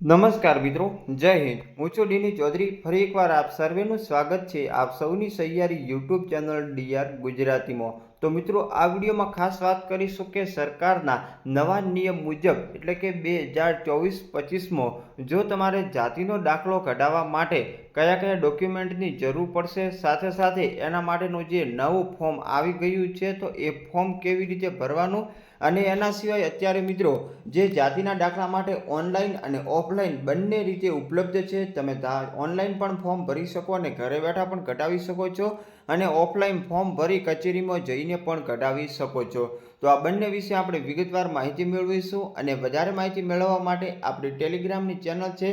નમસ્કાર મિત્રો, જય હિન્દ. હું છું ડીની ચૌધરી. ફરી એકવાર આપ સર્વેનું સ્વાગત છે આપ સૌની સહિયારી યુટ્યુબ ચેનલ ડીઆર ગુજરાતીમાં. તો મિત્રો, આ વિડીયોમાં ખાસ વાત કરીશું કે સરકારના નવા નિયમ મુજબ, એટલે કે બે હજાર ચોવીસ પચીસમાં, જો તમારે જાતિનો દાખલો કઢાવવા માટે કયા કયા ડોક્યુમેન્ટની જરૂર પડશે સાથે સાથે એના માટેનું જે નવું ફોર્મ આવી ગયું છે, તો એ ફોર્મ કેવી રીતે ભરવાનું? અને એના સિવાય અત્યારે મિત્રો, જે જાતિના દાખલા માટે ઓનલાઈન અને ઓફલાઈન બંને રીતે ઉપલબ્ધ છે, તમે ઓનલાઈન પણ ફોર્મ ભરી શકો અને ઘરે બેઠા પણ કઢાવી શકો છો અને ઓફલાઈન ફોર્મ ભરી કચેરીમાં જઈને પણ કઢાવી શકો છો. તો આ બંને વિશે આપણે વિગતવાર માહિતી મેળવીશું અને વધારે માહિતી મેળવવા માટે આપણી ટેલિગ્રામની ચેનલ છે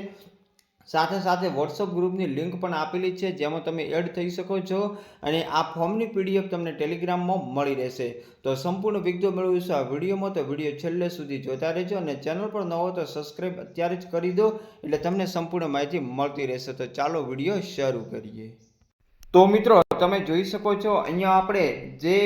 સાથે સાથે વોટ્સઅપ ગ્રુપની લિંક પણ આપેલી છે, જેમાં તમે એડ થઈ શકો છો અને આ ફોર્મની પીડીએફ તમને ટેલિગ્રામમાં મળી રહેશે. તો સંપૂર્ણ વિગતો મેળવીશું આ વિડીયોમાં, તો વીડિયો છેલ્લે સુધી જોતા રહેજો અને ચેનલ પર નવો તો સબસ્ક્રાઈબ અત્યારે જ કરી દો, એટલે તમને સંપૂર્ણ માહિતી મળતી રહેશે. તો ચાલો વીડિયો શરૂ કરીએ. તો મિત્રો, તમે જોઈ શકો છો, અહીંયા આપણે જે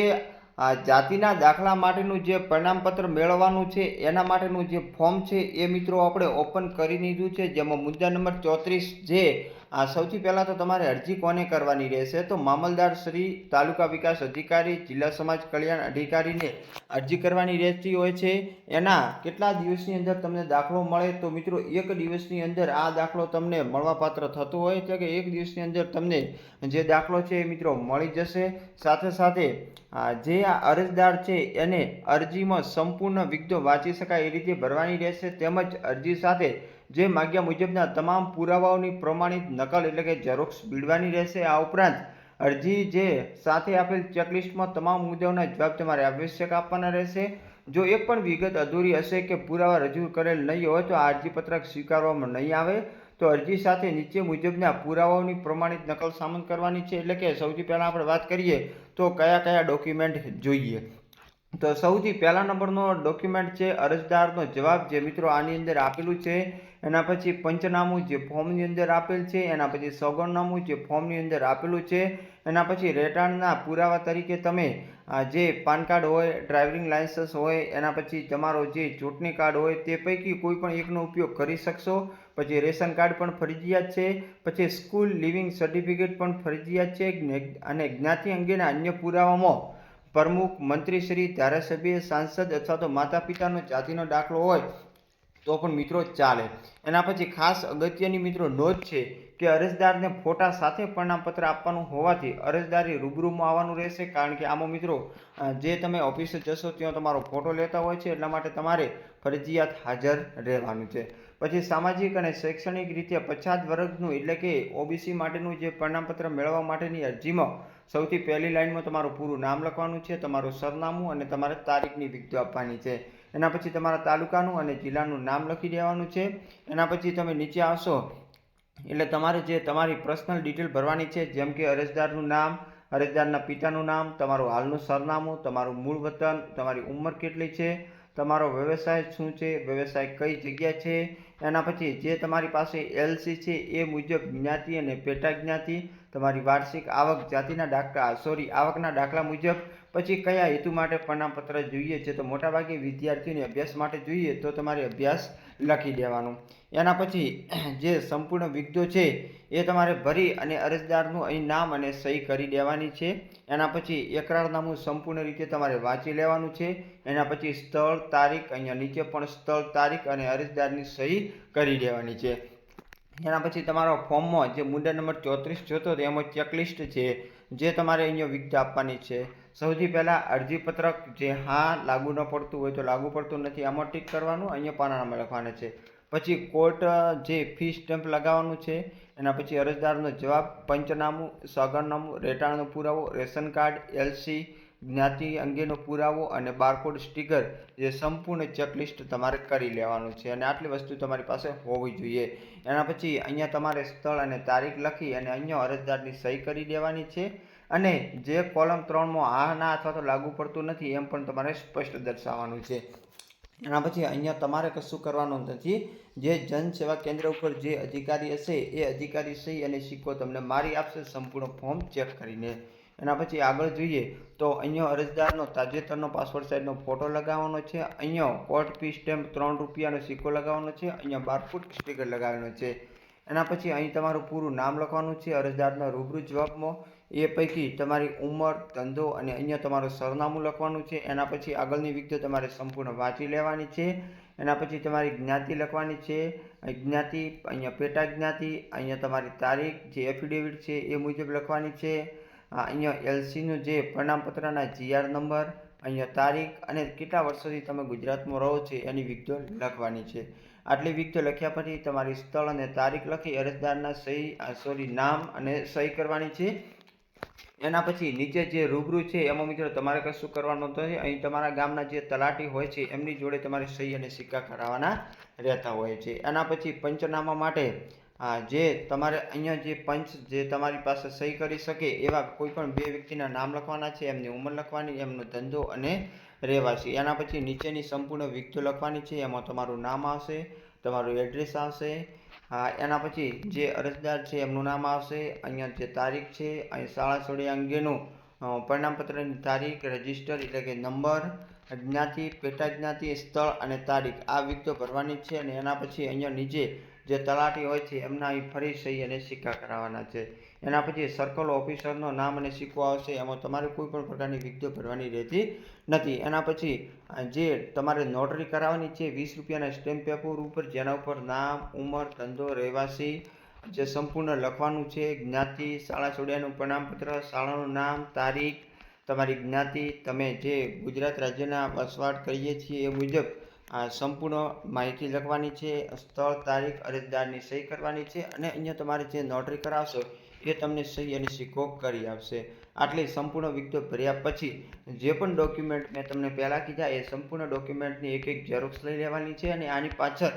આ જાતિના દાખલા માટેનું જે પરિણામપત્ર મેળવવાનું છે, એના માટેનું જે ફોર્મ છે, એ મિત્રો આપણે ઓપન કરી દીધું છે, જેમાં મુદ્દા નંબર ચોત્રીસ જે, આ સૌથી પહેલાં તો તમારે અરજી કોને કરવાની રહેશે? તો મામલદાર શ્રી તાલુકા વિકાસ અધિકારી, જિલ્લા સમાજ કલ્યાણ અધિકારીને અરજી કરવાની રહેતી હોય છે. એના કેટલા દિવસની અંદર તમને દાખલો મળે તો મિત્રો એક દિવસની અંદર આ દાખલો તમને મળવાપાત્ર થતો હોય છે કે એક દિવસની અંદર તમને જે દાખલો છે એ મિત્રો મળી જશે. સાથે સાથે જે આ અરજદાર છે એને અરજીમાં સંપૂર્ણ વિગતો વાંચી શકાય એ રીતે ભરવાની રહેશે. તેમજ અરજી સાથે જે માગ્યા મુજબના તમામ પુરાવાઓની પ્રમાણિત નકલ એટલે કે ઝેરોક્સ બીડવાની રહેશે. આ ઉપરાંત અરજી જે સાથે આપેલ ચેકલિસ્ટમાં તમામ મુદ્દાઓના જવાબ તમારે આવશ્યક આપવાના રહેશે. જો એક પણ વિગત અધૂરી હશે કે પુરાવા રજૂ કરેલ નહીં હોય તો આ અરજીપત્રક સ્વીકારવામાં નહીં આવે, તો અરજી સાથે નીચે મુજબના પુરાવાઓની પ્રમાણિત નકલ સામંત કરવાની છે. એટલે કે સૌથી પહેલાં આપણે વાત કરીએ તો કયા કયા ડોક્યુમેન્ટ જોઈએ. તો સૌથી પહેલા નંબરનો ડોક્યુમેન્ટ છે, અરજદારનો જવાબ જે મિત્રો આની અંદર આપેલું છે. એના પછી પંચનામું જે ફોર્મની અંદર આપેલ છે, એના પછી સોગંદનામું જે ફોર્મની અંદર આપેલું છે, એના પછી રહેઠાણના પુરાવા તરીકે તમે જે પાન કાર્ડ હોય, ડ્રાઇવિંગ લાયસન્સ હોય, એના પછી તમારો જે ચૂંટણી કાર્ડ હોય, તે પૈકી કોઈ પણ એકનો ઉપયોગ કરી શકશો. પછી રેશન કાર્ડ પણ ફરજિયાત છે. પછી સ્કૂલ લિવિંગ સર્ટિફિકેટ પણ ફરજિયાત છે. અને જ્ઞાતિ અંગેના અન્ય પુરાવામાં પ્રમુખ, મંત્રીશ્રી, ધારાસભ્ય, સાંસદ અથવા તો માતા પિતાનો જાતિનો દાખલો હોય તો પણ મિત્રો ચાલે. એના પછી ખાસ અગત્યની મિત્રો નોંધ છે કે અરજદારને ફોટા સાથે પ્રમાણપત્ર આપવાનું હોવાથી અરજદારી રૂબરૂમાં આવવાનું રહેશે કારણ કે આમાં મિત્રો જે તમે ઓફિસે જશો ત્યાં તમારો ફોટો લેતા હોય છે એટલા માટે તમારે ફરજિયાત હાજર રહેવાનું છે. પછી સામાજિક અને શૈક્ષણિક રીતે પછાત વર્ગનું એટલે કે ઓબીસી માટેનું જે પ્રમાણપત્ર મેળવવા માટેની અરજીમાં સૌથી પહેલી લાઇનમાં તમારું પૂરું નામ લખવાનું છે, તમારું સરનામું અને તમારે તારીખની વિગતો આપવાની છે. એના પછી તમારા તાલુકાનું અને જિલ્લાનું નામ લખી દેવાનું છે. એના પછી તમે નીચે આવશો. એટલે તમારે જે તમારી પર્સનલ ડિટેલ ભરવાની છે, જેમ કે અરજદારનું નામ, અરજદારના પિતાનું નામ, તમારું હાલનું સરનામું, તમારું મૂળ વતન, તમારી ઉંમર કેટલી છે તમારો વ્યવસાય શું છે, વ્યવસાય કઈ જગ્યા છે, એના પછી જે તમારી પાસે એલસી છે એ મુજબ જ્ઞાતિ અને પેટા જ્ઞાતિ તમારી વાર્ષિક આવક જાતિના દાખલા સોરી આવકના દાખલા મુજબ, પછી કયા હેતુ માટે પ્રમાણપત્ર જોઈએ છે, તો મોટાભાગે વિદ્યાર્થીઓને અભ્યાસ માટે જોઈએ તો તમારે અભ્યાસ લખી દેવાનું. એના પછી જે સંપૂર્ણ વિગતો છે એ તમારે ભરી અને અરજદારનું અહીં નામ અને સહી કરી દેવાની છે. એના પછી એકરારનામું સંપૂર્ણ રીતે તમારે વાંચી લેવાનું છે. એના પછી સ્થળ, તારીખ, અહીંયા નીચે પણ સ્થળ, તારીખ અને અરજદારની સહી કરી દેવાની છે. એના પછી તમારો ફોર્મમાં જે મુદ્દા નંબર ચોત્રીસ જોતો હતો, એમાં ચેકલિસ્ટ છે, જે તમારે અહીંયા વિગત આપવાની છે. સૌથી પહેલાં અરજીપત્રક જે હા લાગુ ન પડતું હોય તો લાગુ પડતું નથી. આમાં ટીક કરવાનું, અહીંયા પાનામાં લખવાના છે. પછી કોર્ટ જે ફી સ્ટેમ્પ લગાવવાનું છે, એના પછી અરજદારનો જવાબ, પંચનામું સગરનામું રેટાણનો પુરાવો, રેશન કાર્ડ, એલસી જ્ઞાતિ અંગેનો પુરાવો અને બારકોડ સ્ટીકર જે સંપૂર્ણ ચેકલિસ્ટ તમારે કરી લેવાનું છે અને આટલી વસ્તુ તમારી પાસે હોવી જોઈએ. એના પછી અહીંયા તમારે સ્થળ અને તારીખ લખી અને અહીંયા અરજદારની સહી કરી દેવાની છે અને જે કોલમ ત્રણમાં હા ના અથવા તો લાગુ પડતું નથી એમ પણ તમારે સ્પષ્ટ દર્શાવવાનું છે. એના પછી અહીંયા તમારે કશું કરવાનું નથી. જે જન સેવા કેન્દ્ર ઉપર જે અધિકારી હશે એ અધિકારી સહી અને સિક્કો તમને મારી આપશે સંપૂર્ણ ફોર્મ ચેક કરીને. એના પછી આગળ જોઈએ તો અહીંયા અરજદારનો તાજેતરનો પાસપોર્ટ સાઇઝનો ફોટો લગાવવાનો છે. અહીંયા કોર્ટ ફી સ્ટેમ્પ ત્રણ રૂપિયાનો સિક્કો લગાવવાનો છે. અહીંયા બારફૂટ સ્ટીકર લગાવવાનો છે. એના પછી અહીં તમારું પૂરું નામ લખવાનું છે અરજદારના રૂબરૂ જવાબમાં. એ પૈકી તમારી ઉંમર, ધંધો અને અહીંયા તમારું સરનામું લખવાનું છે. એના પછી આગળની વિગતો તમારે સંપૂર્ણ વાંચી લેવાની છે. એના પછી તમારી જ્ઞાતિ લખવાની છે. જ્ઞાતિ, અહીંયા પેટા જ્ઞાતિ, અહીંયા તમારી તારીખ, જે એફિડેવિટ છે એ મુજબ લખવાની છે. અહીંયા એલસીનું જે પ્રમાણપત્રના જીઆર નંબર, અહીંયા તારીખ અને કેટલા વર્ષોથી તમે ગુજરાતમાં રહો છો એની વિગતો લખવાની છે. આટલી વિગતો લખ્યા પછી તમારી સ્થળ અને તારીખ લખી અરજદારના સહી સોરી, નામ અને સહી કરવાની છે. એના પછી નીચે જે રૂબરૂ છે, એમાં મિત્રો તમારે કશું કરવાનું નથી અહીં તમારા ગામના જે તલાટી હોય છે, એમની જોડે તમારે સહી અને સિક્કા કરાવવાના રહેતા હોય છે. એના પછી પંચનામા માટે આ જે તમારે અહીંયા જે પંચ જે તમારી પાસે સહી કરી શકે એવા કોઈ પણ બે વ્યક્તિના નામ લખવાના છે, એમની ઉંમર લખવાની, એમનો ધંધો અને રહેવાસી. એના પછી નીચેની સંપૂર્ણ વિગતો લખવાની છે, એમાં તમારું નામ આવશે, તમારું એડ્રેસ આવશે, હા, એના પછી જે અરજદાર છે એમનું નામ આવશે, અહીંયા જે તારીખ છે, અહીં શાળા છોડ્યા અંગેનું પરિણામપત્રની તારીખ, રજિસ્ટર એટલે કે નંબર, જ્ઞાતિ, પેટા જ્ઞાતિ, સ્થળ અને તારીખ આ વિગતો ભરવાની છે અને એના પછી અહીંયા નીચે જે તલાટી હોય છે, એમના અહીં ફરી સહી અને સિક્કા કરાવવાના છે. એના પછી સર્કલ ઓફિસરનો નામ અને સિક્કો આવશે, એમાં તમારે કોઈ પણ પ્રકારની વિગતો ભરવાની રહેતી નથી. એના પછી જે તમારે નોટરી કરાવવાની છે, વીસ રૂપિયાના સ્ટેમ્પ પેપર ઉપર, જેના ઉપર નામ, ઉંમર, ધંધો, રહેવાસી, જે સંપૂર્ણ લખવાનું છે, જ્ઞાતિ, શાળા છોડ્યાનું પ્રમાણપત્ર, શાળાનું નામ, તારીખ, તમારી જ્ઞાતિ, તમે જે ગુજરાત રાજ્યના વસવાટ કરીએ છીએ એ મુજબ આ સંપૂર્ણ માહિતી લખવાની છે, સ્થળ, તારીખ, અરજદારની સહી કરવાની છે અને અહીંયા તમારે જે નોટરી કરાવશો એ તમને સહી અને સિક્કો કરી આપશે. આટલી સંપૂર્ણ વિગતો ભર્યા પછી જે પણ ડોક્યુમેન્ટ મેં તમને પહેલાં કીધા એ સંપૂર્ણ ડોક્યુમેન્ટની એક એક ઝેરોક્સ લઈ લેવાની છે અને આની પાછળ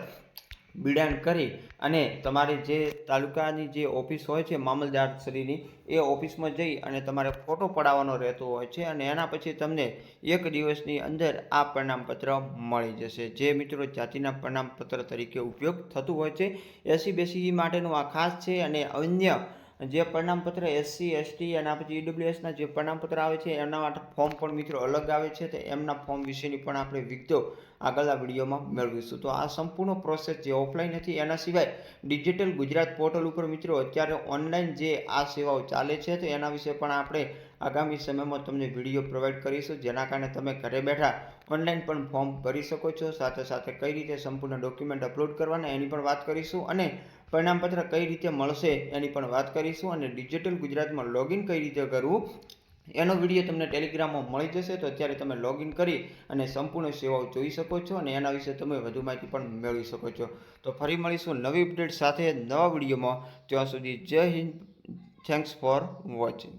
બિડાણ કરી અને તમારે જે તાલુકાની જે ઓફિસ હોય છે મામલદારશ્રીની એ ઓફિસમાં જઈ અને તમારે ફોટો પડાવવાનો રહેતો હોય છે અને એના પછી તમને એક દિવસની અંદર આ પ્રમાણપત્ર મળી જશે. જે મિત્રો જાતિના પ્રમાણપત્ર તરીકે ઉપયોગ થતું હોય છે, એસી બેસી માટેનું આ ખાસ છે અને અન્ય જે પ્રમાણપત્ર એસસી એસટી અને પછી ઈડબ્લ્યુએસના જે પ્રમાણપત્ર આવે છે એના માટે ફોર્મ પણ મિત્રો અલગ આવે છે તો એમના ફોર્મ વિશેની પણ આપણે વિગતો આગળના વિડીયોમાં મેળવીશું. તો આ સંપૂર્ણ પ્રોસેસ જે ઓફલાઈન હતી, એના સિવાય ડિજિટલ ગુજરાત પોર્ટલ ઉપર મિત્રો અત્યારે ઓનલાઈન જે આ સેવાઓ ચાલે છે, તો એના વિશે પણ આપણે આગામી સમયમાં તમને વીડિયો પ્રોવાઈડ કરીશું. જેના કારણે તમે ઘરે બેઠા ઓનલાઈન પણ ફોર્મ ભરી શકો છો. સાથે સાથે કઈ રીતે સંપૂર્ણ ડોક્યુમેન્ટ અપલોડ કરવાના એની પણ વાત કરીશું. અને પરિણામપત્ર કઈ રીતે મળશે એની પણ વાત કરીશું અને ડિજિટલ ગુજરાતમાં લોગિન કઈ રીતે કરવું એનો વીડિયો તમને ટેલિગ્રામમાં મળી જશે. તો અત્યારે તમે લોગિન કરી અને સંપૂર્ણ સેવાઓ જોઈ શકો છો અને એના વિશે તમે વધુ માહિતી પણ મેળવી શકો છો. તો ફરી મળીશું નવી અપડેટ સાથે નવા વિડીયોમાં. ત્યાં સુધી જય હિન્દ. Thanks for watching